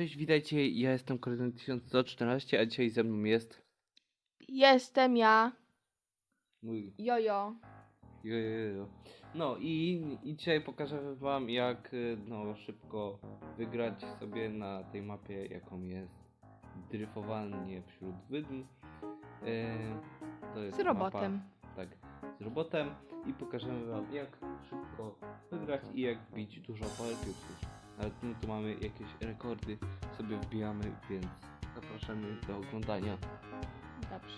Cześć, witajcie, ja jestem Kolejny 1114, a dzisiaj ze mną jest Jestem ja, mój Jojo. jojojo. No i, i dzisiaj pokażę wam jak y, no, szybko wygrać sobie na tej mapie jaką jest dryfowanie wśród wydm. E, to jest Z robotem. Mapa, tak, z robotem i pokażemy wam jak szybko wygrać i jak wbić dużo powercubesów. Ale my tu mamy jakieś rekordy, sobie wbijamy, więc zapraszamy do oglądania. Dobrze.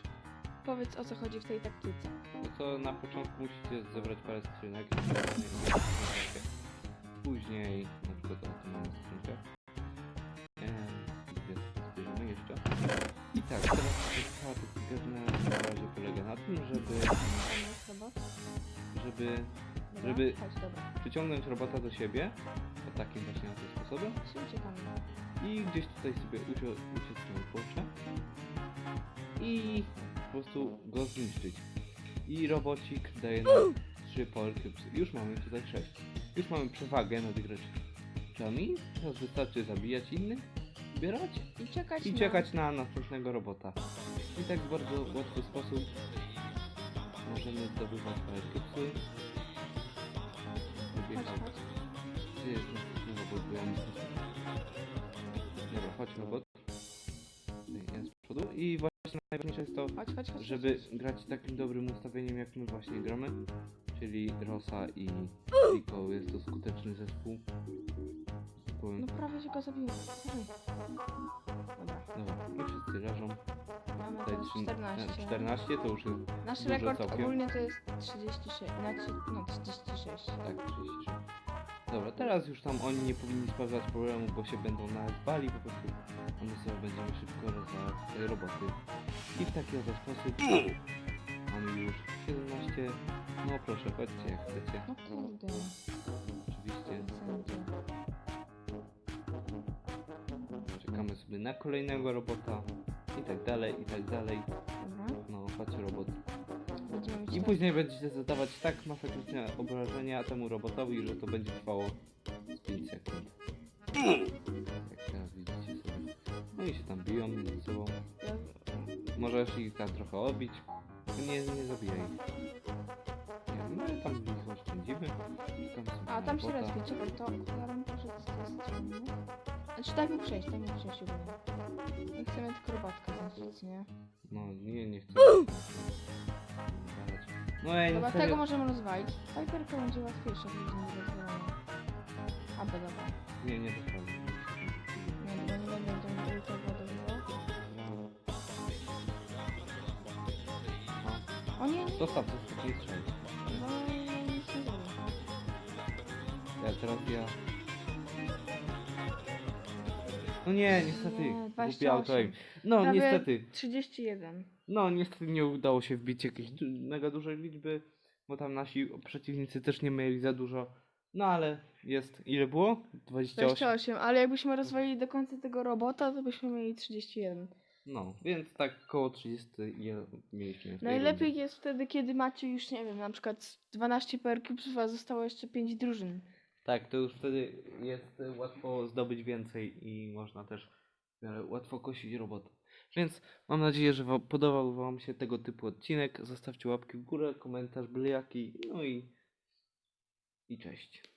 Powiedz o co chodzi w tej taktyce. No to na początku musicie zebrać parę skrzynek. Później na przykład o tym mamy skrzynkę. Eee, jeszcze. I tak, teraz cała taktyka na razie polega na tym, żeby, żeby Żeby- Chodź, dobra. przyciągnąć robota do siebie, o takim właśnie na tym sposobem. Się uciekamy. I gdzieś tutaj sobie na kurczę. I po prostu go zniszczyć. I robocik daje nam 3 power cubes. Już mamy tutaj 6. Już mamy przewagę nad graczami. Teraz wystarczy zabijać innych, zbierać I czekać i na... czekać na następnego robota. I tak w bardzo łatwy sposób możemy zdobywać cubesy. Dobra, chodź robot. Jest z przodu. I właśnie najważniejsze jest to, Chodź, chodź, chodź. żeby grać takim dobrym ustawieniem jak my właśnie gramy. Czyli Rosa i Rico. Jest to skuteczny zespół. Powiem. No prawie się go zabiłem. Dobra. Dobra, i wszyscy leżą. Mamy Tutaj tam trzy- 14. 14 to już jest Nasz duże rekord całkiem. ogólnie to jest 36. Znaczy, no 36. tak 36. Dobra, teraz już tam oni nie powinni sprawiać problemu, bo się będą nawet bali po prostu. A my sobie będziemy szybko rozwalać te roboty. I w taki oto sposób mamy już 17. No proszę, chodźcie jak chcecie. No kurde. Oczywiście czekamy sobie na kolejnego robota. I tak dalej, i tak dalej. No, chodź robot. Będziemy mieć I teraz- później będziecie zadawać tak masakryczne obrażenia temu robotowi, że to będzie trwało z 5 sekund. Jak teraz widzicie sobie. No i się tam biją między sobą. Ja... Możesz ich tam trochę obić. Nie, nie zabijaj ich. Nie no i tam oszczędzimy. Sobie A, tam się robota. rozbi, czekaj, to ja poszedł z tej strony. Znaczy daj mi przejść, daj mi przejść ogólnie. My chcemy tylko robatka zniszczyć, nie? No nie, nie chcę. No ej, no Dobra, serio. tego możemy rozwalić. Piperka będzie łatwiejsza, będzie nie rozwalona. A, bo dobra. Nie, nie dostałem. Nie, bo nie będę tą ultę ładowywał. O nie, nie, Zostaw, zostaw, nie strzelaj. no no, nic nie zrobię. Ja teraz ja. No nie, niestety. Nie, Głupie 28. auto aim. No Prawie niestety. 31. No niestety nie udało się wbić jakiejś du- mega dużej liczby, bo tam nasi przeciwnicy też nie mieli za dużo. No ale jest. Ile było? 28. 28, ale jakbyśmy rozwalili do końca tego robota, to byśmy mieli 31. No, więc tak koło 30 je- mieliśmy. w tej Najlepiej rundzie. jest wtedy, kiedy macie już, nie wiem, na przykład 12 per cubesów, a zostało jeszcze 5 drużyn. Tak, to już wtedy jest łatwo zdobyć więcej i można też łatwo kosić robotę. Więc mam nadzieję, że podobał Wam się tego typu odcinek. Zostawcie łapki w górę, komentarz byle jaki, no i, i cześć.